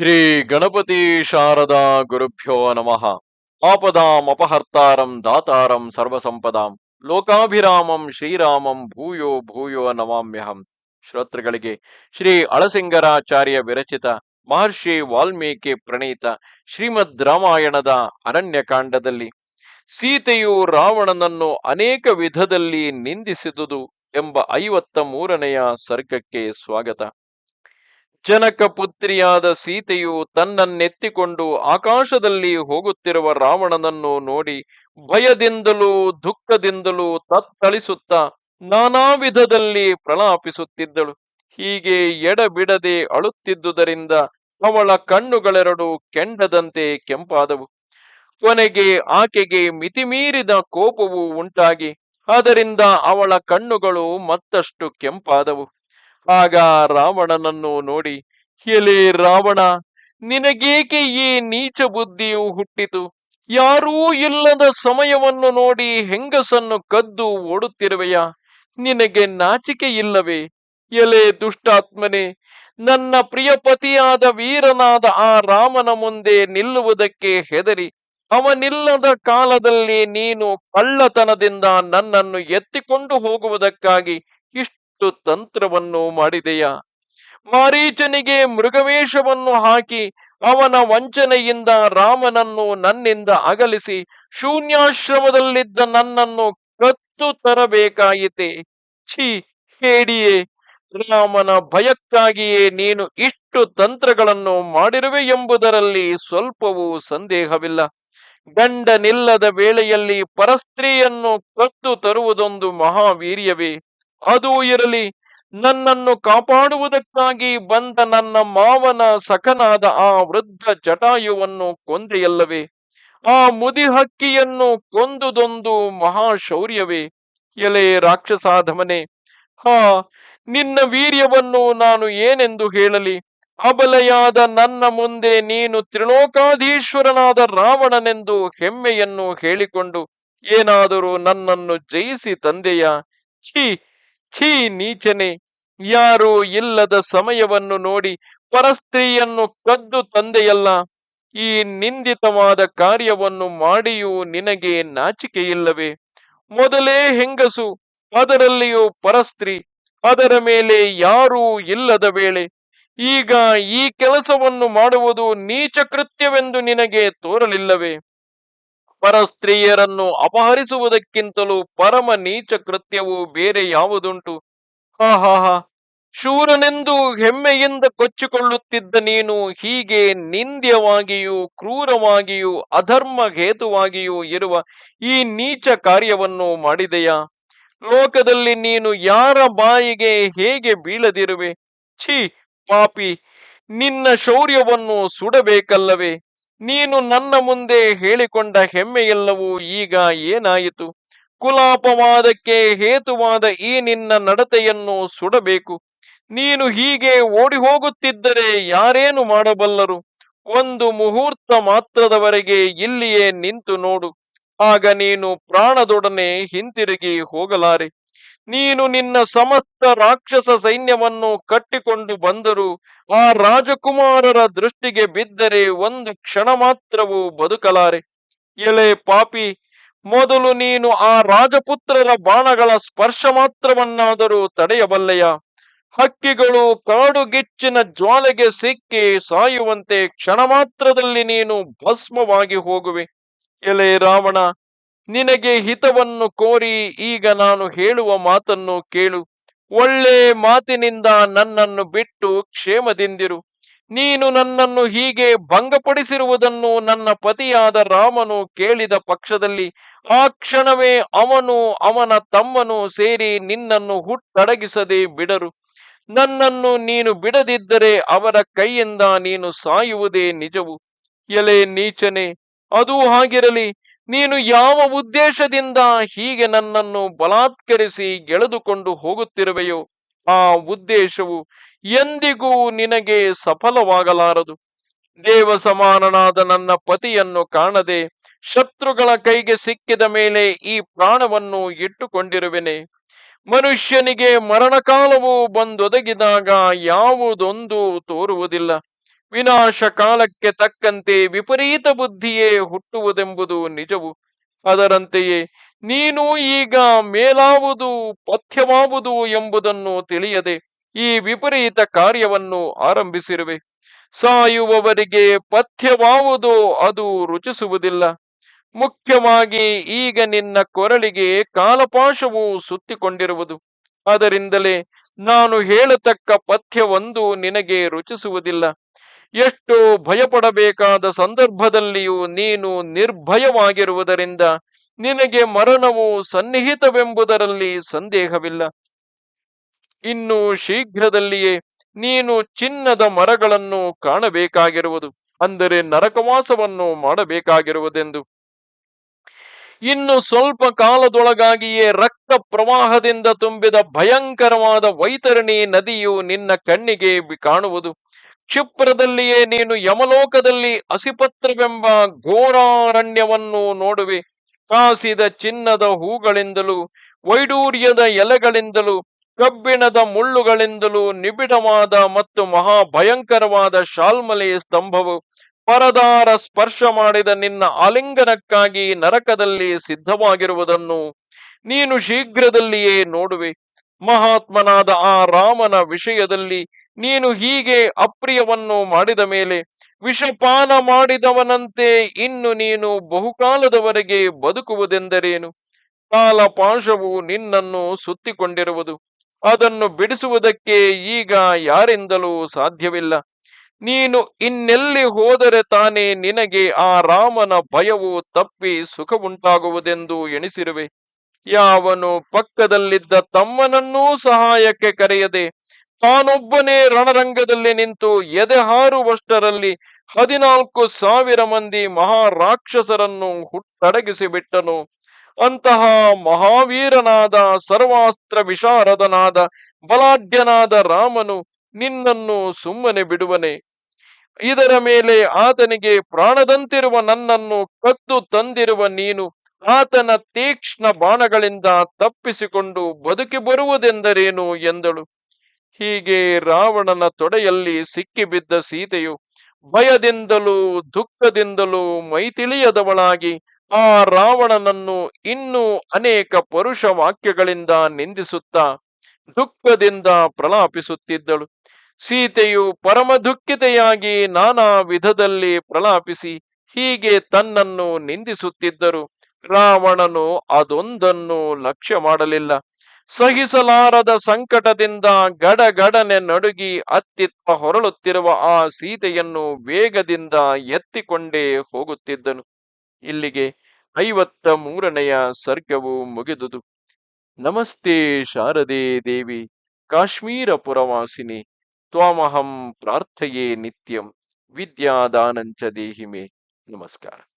ಶ್ರೀ ಗಣಪತಿ ಶಾರದಾ ಗುರುಭ್ಯೋ ನಮಃ. ಆಪದಾಂ ಅಪಹರ್ತಾರಂ ದಾತಾರಂ ಸರ್ವಸಂಪದಾಂ. ಲೋಕಾಭಿರಾಮಂ ಶ್ರೀರಾಮಂ ಭೂಯೋ ಭೂಯೋ ನಮಾಮ್ಯಹಂ. ಶ್ರೋತೃಗಳಿಗೆ ಶ್ರೀ ಅಳಸಿಂಗರಾಚಾರ್ಯ ವಿರಚಿತ ಮಹರ್ಷಿ ವಾಲ್ಮೀಕಿ ಪ್ರಣೀತ ಶ್ರೀಮದ್ ರಾಮಾಯಣದ ಅರಣ್ಯಕಾಂಡದಲ್ಲಿ ಸೀತೆಯು ರಾವಣನನ್ನು ಅನೇಕ ವಿಧದಲ್ಲಿ ನಿಂದಿಸಿದುದು ಎಂಬ ಐವತ್ತ ಮೂರನೆಯ ಸರ್ಗಕ್ಕೆ ಸ್ವಾಗತ. ಜನಕ ಪುತ್ರಿಯಾದ ಸೀತೆಯು ತನ್ನನ್ನೆತ್ತಿಕೊಂಡು ಆಕಾಶದಲ್ಲಿ ಹೋಗುತ್ತಿರುವ ರಾವಣನನ್ನು ನೋಡಿ ಭಯದಿಂದಲೂ ದುಃಖದಿಂದಲೂ ತತ್ತಳಿಸುತ್ತ ನಾನಾ ವಿಧದಲ್ಲಿ ಪ್ರಲಾಪಿಸುತ್ತಿದ್ದಳು. ಹೀಗೆ ಎಡಬಿಡದೆ ಅಳುತ್ತಿದ್ದುದರಿಂದ ಅವಳ ಕಣ್ಣುಗಳೆರಡು ಕೆಂಡದಂತೆ ಕೆಂಪಾದವು. ಕೊನೆಗೆ ಆಕೆಗೆ ಮಿತಿಮೀರಿದ ಕೋಪವು ಉಂಟಾಗಿ, ಅದರಿಂದ ಅವಳ ಕಣ್ಣುಗಳು ಮತ್ತಷ್ಟು ಕೆಂಪಾದವು. ಆಗ ರಾವಣನನ್ನು ನೋಡಿ, ಎಲೆ ರಾವಣ, ನಿನಗೇಕೆ ಈ ನೀಚ ಬುದ್ಧಿಯು ಹುಟ್ಟಿತು? ಯಾರೂ ಇಲ್ಲದ ಸಮಯವನ್ನು ನೋಡಿ ಹೆಂಗಸನ್ನು ಕದ್ದು ಓಡುತ್ತಿರುವೆಯ? ನಿನಗೆ ನಾಚಿಕೆ ಇಲ್ಲವೇ? ಎಲೆ ದುಷ್ಟಾತ್ಮನೆ, ನನ್ನ ಪ್ರಿಯ ಪತಿಯಾದ ವೀರನಾದ ಆ ರಾಮನ ಮುಂದೆ ನಿಲ್ಲುವುದಕ್ಕೆ ಹೆದರಿ. ಅವನಿಲ್ಲದ ಕಾಲದಲ್ಲಿ ನೀನು ಕಳ್ಳತನದಿಂದ ನನ್ನನ್ನು ಎತ್ತಿಕೊಂಡು ಹೋಗುವುದಕ್ಕಾಗಿ ಇಷ್ಟು ತಂತ್ರವನ್ನು ಮಾಡಿದೆಯಾ? ಮಾರೀಚನಿಗೆ ಮೃಗವೇಷವನ್ನು ಹಾಕಿ ಅವನ ವಂಚನೆಯಿಂದ ರಾಮನನ್ನು ನನ್ನಿಂದ ಅಗಲಿಸಿ ಶೂನ್ಯಾಶ್ರಮದಲ್ಲಿದ್ದ ನನ್ನನ್ನು ಕತ್ತು ತರಬೇಕಾಯಿತೆ? ಛೀ ಹೇಡಿಯೇ ರಾಮನ ಭಯಕ್ಕಾಗಿಯೇ ನೀನು ಇಷ್ಟು ತಂತ್ರಗಳನ್ನು ಮಾಡಿರುವೆ ಎಂಬುದರಲ್ಲಿ ಸ್ವಲ್ಪವೂ ಸಂದೇಹವಿಲ್ಲ. ಗಂಡನಿಲ್ಲದ ವೇಳೆಯಲ್ಲಿ ಪರಸ್ತ್ರೀಯನ್ನು ಕತ್ತು ತರುವುದೊಂದು ಮಹಾವೀರ್ಯವೇ. ಅದೂ ಇರಲಿ. ನನ್ನನ್ನು ಕಾಪಾಡುವುದಕ್ಕಾಗಿ ಬಂದ ನನ್ನ ಮಾವನ ಸಖನಾದ ಆ ವೃದ್ಧ ಜಟಾಯುವನ್ನು ಕೊಂದೆಯಲ್ಲವೇ? ಆ ಮುದಿ ಹಕ್ಕಿಯನ್ನು ಕೊಂದುದೊಂದು ಮಹಾಶೌರ್ಯವೇ? ಎಲೆ ರಾಕ್ಷಸಾಧಮನೆ, ಹಾ, ನಿನ್ನ ವೀರ್ಯವನ್ನು ನಾನು ಏನೆಂದು ಹೇಳಲಿ? ಅಬಲೆಯಾದ ನನ್ನ ಮುಂದೆ ನೀನು ತ್ರಿಲೋಕಾಧೀಶ್ವರನಾದ ರಾವಣನೆಂದು ಹೆಮ್ಮೆಯನ್ನು ಹೇಳಿಕೊಂಡು ಏನಾದರೂ ನನ್ನನ್ನು ಜಯಿಸಿ ತಂದೆಯ? ಛೀ ಛೀ ನೀಚನೆ. ಯಾರೂ ಇಲ್ಲದ ಸಮಯವನ್ನು ನೋಡಿ ಪರಸ್ತ್ರೀಯನ್ನು ಕದ್ದು ತಂದೆಯಲ್ಲ. ಈ ನಿಂದಿತವಾದ ಕಾರ್ಯವನ್ನು ಮಾಡಿಯೂ ನಿನಗೆ ನಾಚಿಕೆಯಿಲ್ಲವೇ? ಮೊದಲೇ ಹೆಂಗಸು, ಅದರಲ್ಲಿಯೂ ಪರಸ್ತ್ರೀ, ಅದರ ಮೇಲೆ ಯಾರೂ ಇಲ್ಲದ ವೇಳೆ. ಈಗ ಈ ಕೆಲಸವನ್ನು ಮಾಡುವುದು ನೀಚ ಕೃತ್ಯವೆಂದು ನಿನಗೆ ತೋರಲಿಲ್ಲವೇ? ಪರಸ್ತ್ರೀಯರನ್ನು ಅಪಹರಿಸುವುದಕ್ಕಿಂತಲೂ ಪರಮ ನೀಚ ಕೃತ್ಯವು ಬೇರೆ ಯಾವುದುಂಟು? ಹಾ ಶೂರನೆಂದು ಹೆಮ್ಮೆಯಿಂದ ಕೊಚ್ಚಿಕೊಳ್ಳುತ್ತಿದ್ದ ನೀನು ಹೀಗೆ ನಿಂದ್ಯವಾಗಿಯೂ ಕ್ರೂರವಾಗಿಯೂ ಅಧರ್ಮ ಹೇತುವಾಗಿಯೂ ಇರುವ ಈ ನೀಚ ಕಾರ್ಯವನ್ನು ಮಾಡಿದೆಯಾ? ಲೋಕದಲ್ಲಿ ನೀನು ಯಾರ ಬಾಯಿಗೆ ಹೇಗೆ ಬೀಳದಿರುವೆ? ಛೀ, ಪಾಪಿ, ನಿನ್ನ ಶೌರ್ಯವನ್ನು ಸುಡಬೇಕಲ್ಲವೇ? ನೀನು ನನ್ನ ಮುಂದೆ ಹೇಳಿಕೊಂಡ ಹೆಮ್ಮೆಯೆಲ್ಲವೂ ಈಗ ಏನಾಯಿತು? ಕುಲಾಪವಾದಕ್ಕೆ ಹೇತುವಾದ ಈ ನಿನ್ನ ನಡತೆಯನ್ನು ಸುಡಬೇಕು. ನೀನು ಹೀಗೆ ಓಡಿ ಹೋಗುತ್ತಿದ್ದರೆ ಯಾರೇನು ಮಾಡಬಲ್ಲರು? ಒಂದು ಮುಹೂರ್ತ ಮಾತ್ರದವರೆಗೆ ಇಲ್ಲಿಯೇ ನಿಂತು ನೋಡು. ಆಗ ನೀನು ಪ್ರಾಣದೊಡನೆ ಹಿಂತಿರುಗಿ ಹೋಗಲಾರೆ. ನೀನು ನಿನ್ನ ಸಮಸ್ತ ರಾಕ್ಷಸ ಸೈನ್ಯವನ್ನು ಕಟ್ಟಿಕೊಂಡು ಬಂದರು ಆ ರಾಜಕುಮಾರರ ದೃಷ್ಟಿಗೆ ಬಿದ್ದರೆ ಒಂದು ಕ್ಷಣ ಮಾತ್ರವೂ ಬದುಕಲಾರೆ. ಎಳೆ ಪಾಪಿ, ಮೊದಲು ನೀನು ಆ ರಾಜಪುತ್ರರ ಬಾಣಗಳ ಸ್ಪರ್ಶ ಮಾತ್ರವನ್ನಾದರೂ ತಡೆಯಬಲ್ಲೆಯ? ಹಕ್ಕಿಗಳು ಕಾಡುಗಿಚ್ಚಿನ ಜ್ವಾಲೆಗೆ ಸಿಕ್ಕಿ ಸಾಯುವಂತೆ ಕ್ಷಣ ಮಾತ್ರದಲ್ಲಿ ನೀನು ಭಸ್ಮವಾಗಿ ಹೋಗುವೆ. ಎಲೆ ರಾವಣ ನಿನಗೆ ಹಿತವನ್ನು ಕೋರಿ ಈಗ ನಾನು ಹೇಳುವ ಮಾತನ್ನು ಕೇಳು. ಒಳ್ಳೆ ಮಾತಿನಿಂದ ನನ್ನನ್ನು ಬಿಟ್ಟು ಕ್ಷೇಮದಿಂದಿರು. ನೀನು ನನ್ನನ್ನು ಹೀಗೆ ಭಂಗಪಡಿಸಿರುವುದನ್ನು ನನ್ನ ಪತಿಯಾದ ರಾಮನು ಕೇಳಿದ ಪಕ್ಷದಲ್ಲಿ, ಆ ಕ್ಷಣವೇ ಅವನು ಅವನ ತಮ್ಮನು ಸೇರಿ ನಿನ್ನನ್ನು ಹುಟ್ಟಡಗಿಸದೆ ಬಿಡರು. ನನ್ನನ್ನು ನೀನು ಬಿಡದಿದ್ದರೆ ಅವರ ಕೈಯಿಂದ ನೀನು ಸಾಯುವುದೇ ನಿಜವು. ಎಲೆ ನೀಚನೆ, ಅದೂ ಹಾಗಿರಲಿ. ನೀನು ಯಾವ ಉದ್ದೇಶದಿಂದ ಹೀಗೆ ನನ್ನನ್ನು ಬಲಾತ್ಕರಿಸಿ ಎಳೆದುಕೊಂಡು ಹೋಗುತ್ತಿರುವೆಯೋ ಆ ಉದ್ದೇಶವು ಎಂದಿಗೂ ನಿನಗೆ ಸಫಲವಾಗಲಾರದು. ದೇವ ಸಮಾನನಾದ ನನ್ನ ಪತಿಯನ್ನು ಕಾಣದೆ ಶತ್ರುಗಳ ಕೈಗೆ ಸಿಕ್ಕಿದ ಮೇಲೆ ಈ ಪ್ರಾಣವನ್ನು ಇಟ್ಟುಕೊಂಡಿರುವೆನೆ. ಮನುಷ್ಯನಿಗೆ ಮರಣಕಾಲವು ಬಂದೊದಗಿದಾಗ ಯಾವುದೊಂದು ತೋರುವುದಿಲ್ಲ. ವಿನಾಶ ಕಾಲಕ್ಕೆ ತಕ್ಕಂತೆ ವಿಪರೀತ ಬುದ್ಧಿಯೇ ಹುಟ್ಟುವುದೆಂಬುದು ನಿಜವು. ಅದರಂತೆಯೇ ನೀನು ಈಗ ಮೇಲಾವುದು ಪಥ್ಯವಾವುದು ಎಂಬುದನ್ನು ತಿಳಿಯದೆ ಈ ವಿಪರೀತ ಕಾರ್ಯವನ್ನು ಆರಂಭಿಸಿರುವೆ. ಸಾಯುವವರಿಗೆ ಪಥ್ಯವಾವುದು ಅದು ರುಚಿಸುವುದಿಲ್ಲ. ಮುಖ್ಯವಾಗಿ ಈಗ ನಿನ್ನ ಕೊರಳಿಗೆ ಕಾಲಪಾಶವು ಸುತ್ತಿಕೊಂಡಿರುವುದು. ಅದರಿಂದಲೇ ನಾನು ಹೇಳತಕ್ಕ ಪಥ್ಯವೊಂದು ನಿನಗೆ ರುಚಿಸುವುದಿಲ್ಲ. ಎಷ್ಟು ಭಯಪಡಬೇಕಾದ ಸಂದರ್ಭದಲ್ಲಿಯೂ ನೀನು ನಿರ್ಭಯವಾಗಿರುವುದರಿಂದ ನಿನಗೆ ಮರಣವು ಸನ್ನಿಹಿತವೆಂಬುದರಲ್ಲಿ ಸಂದೇಹವಿಲ್ಲ. ಇನ್ನು ಶೀಘ್ರದಲ್ಲಿಯೇ ನೀನು ಚಿನ್ನದ ಮರಗಳನ್ನು ಕಾಣಬೇಕಾಗಿರುವುದು, ಅಂದರೆ ನರಕವಾಸವನ್ನು ಮಾಡಬೇಕಾಗಿರುವುದೆಂದು. ಇನ್ನು ಸ್ವಲ್ಪ ಕಾಲದೊಳಗಾಗಿಯೇ ರಕ್ತ ಪ್ರವಾಹದಿಂದ ತುಂಬಿದ ಭಯಂಕರವಾದ ವೈತರಣಿ ನದಿಯು ನಿನ್ನ ಕಣ್ಣಿಗೆ ಕಾಣುವುದು ಕ್ಷಿಪ್ರದಲ್ಲಿಯೇ ನೀನು ಯಮಲೋಕದಲ್ಲಿ ಅಸಿಪತ್ರವೆಂಬ ಘೋರಾರಣ್ಯವನ್ನು ನೋಡುವೆ. ಕಾಸಿದ ಚಿನ್ನದ ಹೂಗಳಿಂದಲೂ, ವೈಡೂರ್ಯದ ಎಲೆಗಳಿಂದಲೂ, ಕಬ್ಬಿಣದ ಮುಳ್ಳುಗಳಿಂದಲೂ ನಿಬಿಡವಾದ ಮತ್ತು ಮಹಾಭಯಂಕರವಾದ ಶಾಲ್ಮಲೆ ಸ್ತಂಭವು ಪರದಾರ ಸ್ಪರ್ಶ ಮಾಡಿದ ನಿನ್ನ ಆಲಿಂಗನಕ್ಕಾಗಿ ನರಕದಲ್ಲಿ ಸಿದ್ಧವಾಗಿರುವುದನ್ನು ನೀನು ಶೀಘ್ರದಲ್ಲಿಯೇ ನೋಡುವೆ. ಮಹಾತ್ಮನಾದ ಆ ರಾಮನ ವಿಷಯದಲ್ಲಿ ನೀನು ಹೀಗೆ ಅಪ್ರಿಯವನ್ನು ಮಾಡಿದ ಮೇಲೆ ವಿಷಪಾನ ಮಾಡಿದವನಂತೆ ಇನ್ನು ನೀನು ಬಹುಕಾಲದವರೆಗೆ ಬದುಕುವುದೆಂದರೇನು? ಕಾಲಪಾಶವು ನಿನ್ನನ್ನು ಸುತ್ತಿಕೊಂಡಿರುವುದು. ಅದನ್ನು ಬಿಡಿಸುವುದಕ್ಕೆ ಈಗ ಯಾರಿಂದಲೂ ಸಾಧ್ಯವಿಲ್ಲ. ನೀನು ಇನ್ನೆಲ್ಲಿ ಹೋದರೆ ತಾನೇ ನಿನಗೆ ಆ ರಾಮನ ಭಯವು ತಪ್ಪಿ ಸುಖವುಂಟಾಗುವುದೆಂದು ಎಣಿಸಿರುವೆ. ಯಾವನು ಪಕ್ಕದಲ್ಲಿದ್ದ ತಮ್ಮನನ್ನೂ ಸಹಾಯಕ್ಕೆ ಕರೆಯದೆ ತಾನೊಬ್ಬನೇ ರಣರಂಗದಲ್ಲಿ ನಿಂತು ಎದೆ ಹಾರುವಷ್ಟರಲ್ಲಿ ಹದಿನಾಲ್ಕು ಸಾವಿರ ಮಂದಿ ಮಹಾರಾಕ್ಷಸರನ್ನು ಹುಟ್ಟಡಗಿಸಿ ಬಿಟ್ಟನು ಅಂತಹ ಮಹಾವೀರನಾದ, ಸರ್ವಾಸ್ತ್ರ ವಿಶಾರದನಾದ, ಬಲಾಢ್ಯನಾದ ರಾಮನು ನಿನ್ನನ್ನು ಸುಮ್ಮನೆ ಬಿಡುವನೆ. ಇದರ ಮೇಲೆ ಆತನಿಗೆ ಪ್ರಾಣದಂತಿರುವ ನನ್ನನ್ನು ಕದ್ದು ತಂದಿರುವ ನೀನು ಆತನ ತೀಕ್ಷ್ಣ ಬಾಣಗಳಿಂದ ತಪ್ಪಿಸಿಕೊಂಡು ಬದುಕಿ ಬರುವುದೆಂದರೇನು ಎಂದಳು. ಹೀಗೆ ರಾವಣನ ತೊಡೆಯಲ್ಲಿ ಸಿಕ್ಕಿಬಿದ್ದ ಸೀತೆಯು ಭಯದಿಂದಲೂ ದುಃಖದಿಂದಲೂ ಮೈತಿಳಿಯದವಳಾಗಿ ಆ ರಾವಣನನ್ನು ಇನ್ನೂ ಅನೇಕ ಪರುಷ ವಾಕ್ಯಗಳಿಂದ ನಿಂದಿಸುತ್ತಾ ದುಃಖದಿಂದ ಪ್ರಲಾಪಿಸುತ್ತಿದ್ದಳು. ಸೀತೆಯು ಪರಮ ದುಃಖಿತೆಯಾಗಿ ನಾನಾ ವಿಧದಲ್ಲಿ ಪ್ರಲಾಪಿಸಿ ಹೀಗೆ ತನ್ನನ್ನು ನಿಂದಿಸುತ್ತಿದ್ದರು. ರಾವಣನು ಅದೊಂದನ್ನು ಲಕ್ಷ್ಯ ಮಾಡಲಿಲ್ಲ. ಸಹಿಸಲಾರದ ಸಂಕಟದಿಂದ ಗಡಗಡನೆ ನಡುಗಿ ಅತ್ತಿತ್ತ ಹೊರಳುತ್ತಿರುವ ಆ ಸೀತೆಯನ್ನು ವೇಗದಿಂದ ಎತ್ತಿಕೊಂಡೇ ಹೋಗುತ್ತಿದ್ದನು. ಇಲ್ಲಿಗೆ ಐವತ್ತ ಮೂರನೆಯ ಸರ್ಗವು ಮುಗಿದುದು. ನಮಸ್ತೆ ಶಾರದೆ ದೇವಿ ಕಾಶ್ಮೀರ ಪುರವಾಸಿನಿ ತ್ವಾಮಹಂ ಪ್ರಾರ್ಥೆಯೇ ನಿತ್ಯಂ, ವಿದ್ಯಾದಾನಂಚ ದೇಹಿಮೆ. ನಮಸ್ಕಾರ.